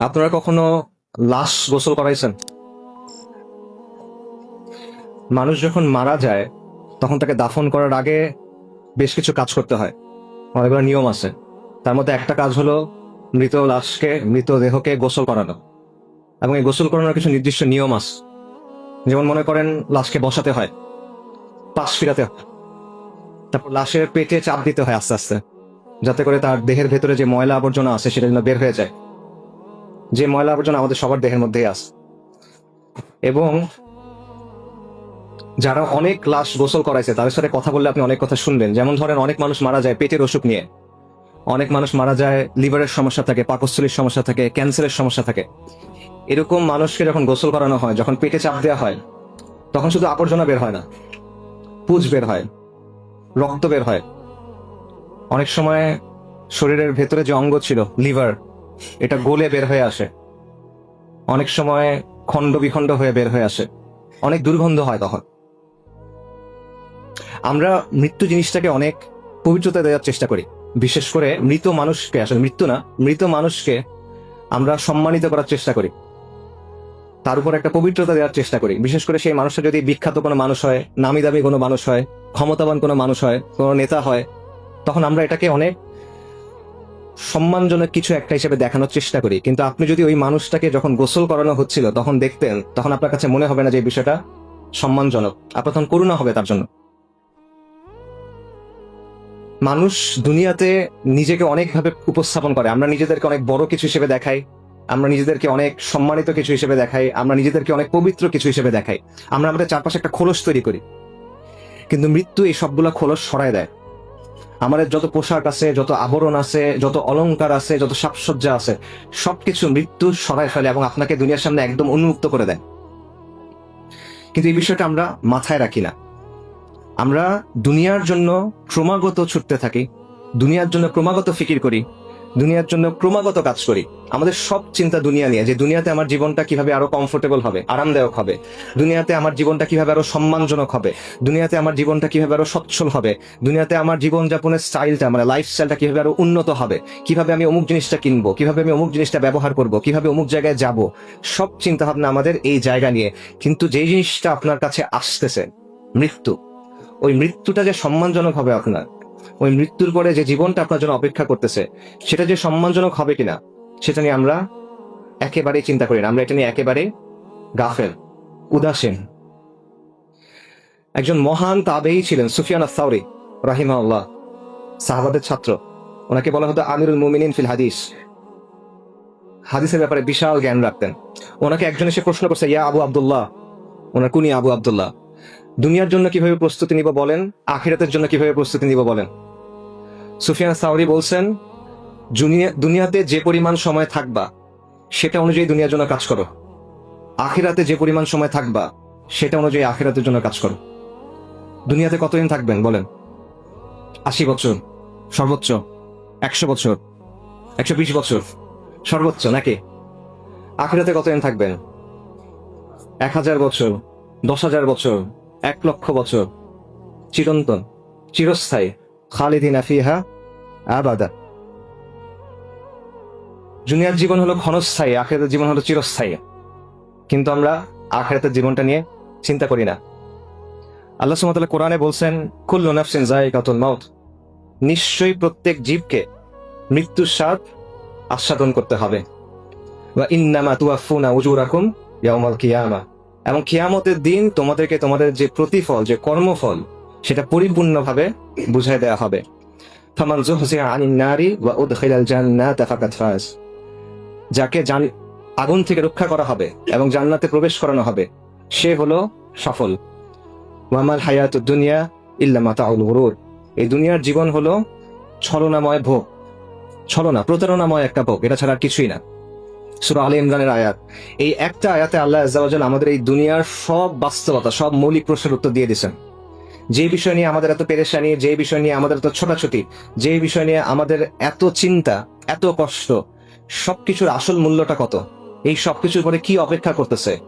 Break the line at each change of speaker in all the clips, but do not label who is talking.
আপনারা কখনো লাশ গোসল করাইছেন? মানুষ যখন মারা যায়, তখন তাকে দাফন করার আগে বেশ কিছু কাজ করতে হয়। অনেকগুলো নিয়ম আছে। তার মধ্যে একটা কাজ হলো মৃত লাশকে মৃতদেহকে গোসল করানো। এবং এই গোসল করানোর কিছু নির্দিষ্ট নিয়ম আছে। যেমন মনে করেন, লাশকে বসাতে হয়, পাশ ফিরাতে হয়। তারপর লাশের পেটে চাপ দিতে হয় আস্তে আস্তে, যাতে করে তার দেহের ভেতরে যে ময়লা আবর্জনা আছে, সেটা যেন বের হয়ে যায়। যে ময়লা আবর্জনা আমাদের সবার দেহের মধ্যেই আছে। এবং যারা অনেক লাশ গোসল করাইছে, তাদের সাথে কথা বললে আপনি অনেক কথা শুনবেন। যেমন ধরেন, অনেক মানুষ মারা যায় পেটের অসুখ নিয়ে। অনেক মানুষ মারা যায় লিভারের সমস্যা থাকে, পাকস্থলীর সমস্যা থাকে, ক্যান্সারের সমস্যা থাকে। এরকম মানুষকে যখন গোসল করানো হয়, যখন পেটে চাপ দেওয়া হয়, তখন শুধু আবর্জনা বের হয় না, পুজ বের হয়, রক্ত বের হয়। অনেক সময় শরীরের ভেতরে যে অঙ্গ ছিল, লিভার এটা গলে বের হয়ে আসে। অনেক সময় খণ্ড বিখণ্ড হয়ে বের হয়ে আসে। অনেক দুর্গন্ধ হয় তখন। আমরা মৃত্যু জিনিসটাকে অনেক পবিত্রতা দেওয়ার চেষ্টা করি। বিশেষ করে মৃত মানুষকে, আসলে মৃত্যু না, মৃত মানুষকে আমরা সম্মানিত করার চেষ্টা করি। তার উপর একটা পবিত্রতা দেওয়ার চেষ্টা করি। বিশেষ করে সেই মানুষটা যদি বিখ্যাত কোনো মানুষ হয়, নামি দামি কোনো মানুষ হয়, ক্ষমতাবান কোনো মানুষ হয়, কোনো নেতা হয়, তখন আমরা এটাকে অনেক সম্মানজনক কিছু একটা হিসেবে দেখানোর চেষ্টা করি। কিন্তু আপনি যদি ওই মানুষটাকে যখন গোসল করানো হচ্ছিল, তখন দেখতেন, তখন আপনার কাছে মনে হবে না যে বিষয়টা সম্মানজনক। আপনার তখন করুণা হবে তার জন্য। মানুষ দুনিয়াতে নিজেকে অনেকভাবে উপস্থাপন করে। আমরা নিজেদেরকে অনেক বড় কিছু হিসেবে দেখাই, আমরা নিজেদেরকে অনেক সম্মানিত কিছু হিসেবে দেখাই, আমরা নিজেদেরকে অনেক পবিত্র কিছু হিসেবে দেখাই। আমরা আমাদের চারপাশে একটা খোলস তৈরি করি। কিন্তু মৃত্যু এই সবগুলা খোলস সরায় দেয়। আমাদের যত পোশাক আছে, যত আবরণ আছে, যত অলংকার আছে, যত সাজসজ্জা আছে, সবকিছু মৃত্যু সরায় ফেলে এবং আপনাকে দুনিয়ার সামনে একদম উন্মুক্ত করে দেয়। কিন্তু এই বিষয়টা আমরা মাথায় রাখি না। আমরা দুনিয়ার জন্য ক্রমাগত ছুটতে থাকি, দুনিয়ার জন্য ক্রমাগত ফিকির করি দুনিয়ার জন্য ক্রমাগত কাজ করি। আমাদের সব চিন্তা দুনিয়া নিয়ে, যে দুনিয়াতে আমার জীবনটা কীভাবে আরও কমফোর্টেবল হবে, আরামদায়ক হবে, দুনিয়াতে আমার জীবনটা কীভাবে আরও সম্মানজনক হবে, দুনিয়াতে আমার জীবনটা কীভাবে আরও সচ্ছল হবে, দুনিয়াতে আমার জীবনযাপনের স্টাইলটা মানে লাইফস্টাইলটা কীভাবে আরও উন্নত হবে, কীভাবে আমি অমুক জিনিসটা কিনবো, কীভাবে আমি অমুক জিনিসটা ব্যবহার করব, কীভাবে অমুক জায়গায় যাব, সব চিন্তা ভাবনা আমাদের এই জায়গা নিয়ে। কিন্তু যেই জিনিসটা আপনার কাছে আসতেছে, মৃত্যু, ওই মৃত্যুটা যে সম্মানজনক হবে আপনার ওই মৃত্যুর পরে যে জীবনটা আপনার জন্য অপেক্ষা করতেছে, সেটা যে সম্মানজনক হবে কিনা, সেটা নিয়ে আমরা একেবারেই চিন্তা করি না। আমরা এটা নিয়ে একেবারে গাফেল, উদাসীন। একজন মহান তাবেই ছিলেন, সুফিয়ান আসাউরি রাহিমা আল্লাহ সাহাবাদের ছাত্র। ওনাকে বলা হতো আমিরুল মুমিনিন ফিল হাদিস। হাদিসের ব্যাপারে বিশাল জ্ঞান রাখতেন। ওনাকে একজন এসে প্রশ্ন করছে, ইয়া আবু আব্দুল্লাহ? ওনার, কুনি আবু আব্দুল্লাহ। দুনিয়ার জন্য কীভাবে প্রস্তুতি নিব বলেন? আখিরাতের জন্য কীভাবে প্রস্তুতি নিব বলেন? সুফিয়ান সাউরি বলছেন দুনিয়াতে যে পরিমাণ সময় থাকবা, সেটা অনুযায়ী দুনিয়ার জন্য কাজ করো। আখিরাতে যে পরিমাণ সময় থাকবা, সেটা অনুযায়ী আখিরাতের জন্য কাজ করো। দুনিয়াতে কতদিন থাকবেন বলেন? আশি বছর, সর্বোচ্চ একশো বছর, একশো বিশ বছর, সর্বোচ্চ নাকি? আখিরাতে কতদিন থাকবেন? এক হাজার বছর, দশ হাজার বছর এক লক্ষ বছর। চিরন্তন, চিরস্থায়ী। খালিদিন আফিহা আবাদা। জুনিয়ার জীবন হলো ক্ষণস্থায়ী, আখেরাতের জীবন হলো চিরস্থায়ী। কিন্তু আমরা আখেরাতের জীবনটা নিয়ে চিন্তা করি না। আল্লাহ সুমতাল্লাহ কোরআনে বলছেন, কুল্লু নাফসিন জায়গাতুল মাউত। নিশ্চয়ই প্রত্যেক জীবকে মৃত্যুর স্বাদ আস্বাদন করতে হবে। বা ইন্নামা তুয়াফুনা উজুরাকুম ইয়াউমাল কিয়ামা। এবং কিয়ামতের দিন তোমাদেরকে তোমাদের যে প্রতিফল, যে কর্মফল, সেটা পরিপূর্ণভাবে বুঝাই দেওয়া হবে। ফামান আনিন নারি ওয়া উদখিলাল জান্নাতা ফাজ। যাকে জান, আগুন থেকে রক্ষা করা হবে এবং জান্নাতে প্রবেশ করানো হবে, সে হলো সফল। ওয়ামাল হায়াতুদ দুনিয়া ইল্লা মাতাউল গুরুর। এই দুনিয়ার জীবন হলো ছলনাময় ভোগ। ছলনা, প্রতারণাময় একটা ভোগ, এটা ছাড়া কিছুই না। সুরা আলী ইমরানের আয়াত। এই একটা আয়াতে আল্লাহ আজ্জাওয়াজাল আমাদের এই দুনিয়ার সব বাস্তবতা, সব মৌলিক প্রশ্নের উত্তর দিয়ে দিয়েছেন। যে বিষয় নিয়ে আমাদের এত পেরেশানি, যে বিষয় নিয়ে আমাদের এত ছোটাছুটি, যে বিষয় নিয়ে আমাদের এত চিন্তা, এত কষ্ট, সবকিছুর আসল মূল্যটা কত? এই সবকিছুর পরে কি অপেক্ষা করতেছে?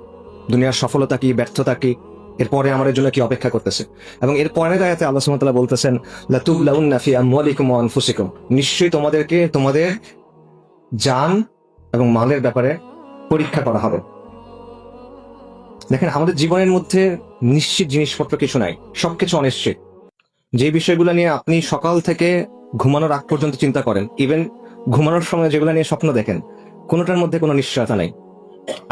দুনিয়ার সফলতা কি, ব্যর্থতা কি? এরপরে আমাদের জন্য কি অপেক্ষা করতেছে? এবং এর পরের আয়াতে আল্লাহ সুবহানাহু বলতেছেন, লাতুবলাউন্না ফি আমওয়ালিকুম ওয়া আনফুসিকুম। নিশ্চয়ই তোমাদেরকে তোমাদের জান এবং মালের ব্যাপারে পরীক্ষা করা হবে। দেখেন, আমাদের জীবনের মধ্যে নিশ্চিত জিনিসপত্র কিছু নাই, সবকিছু অনিশ্চিত। যে বিষয়গুলো নিয়ে আপনি সকাল থেকে ঘুমানোর আগ পর্যন্ত চিন্তা করেন ইভেন ঘুমানোর সময় যেগুলো নিয়ে স্বপ্ন দেখেন, কোনোটার মধ্যে কোনো নিশ্চয়তা নাই।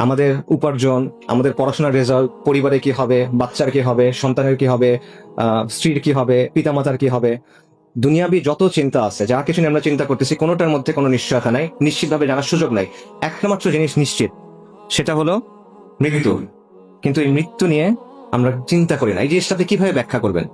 আমাদের উপার্জন, আমাদের পড়াশোনার রেজাল্ট পরিবারে কি হবে, বাচ্চার কি হবে, সন্তানের কি হবে স্ত্রীর কি হবে, পিতামাতার কি হবে দুনিয়াবি যত চিন্তা আছে, যা কিছু আমরা চিন্তা করতেছি, কোনোটার মধ্যে কোনো নিশ্চয়তা নাই, নিশ্চিতভাবে জানার সুযোগ নাই। একটা মাত্র জিনিস নিশ্চিত, সেটা হলো মৃত্যু। কিন্তু এই মৃত্যু নিয়ে আমরা চিন্তা করি না। এই জিনিসটাতে কীভাবে ব্যাখ্যা করবেন?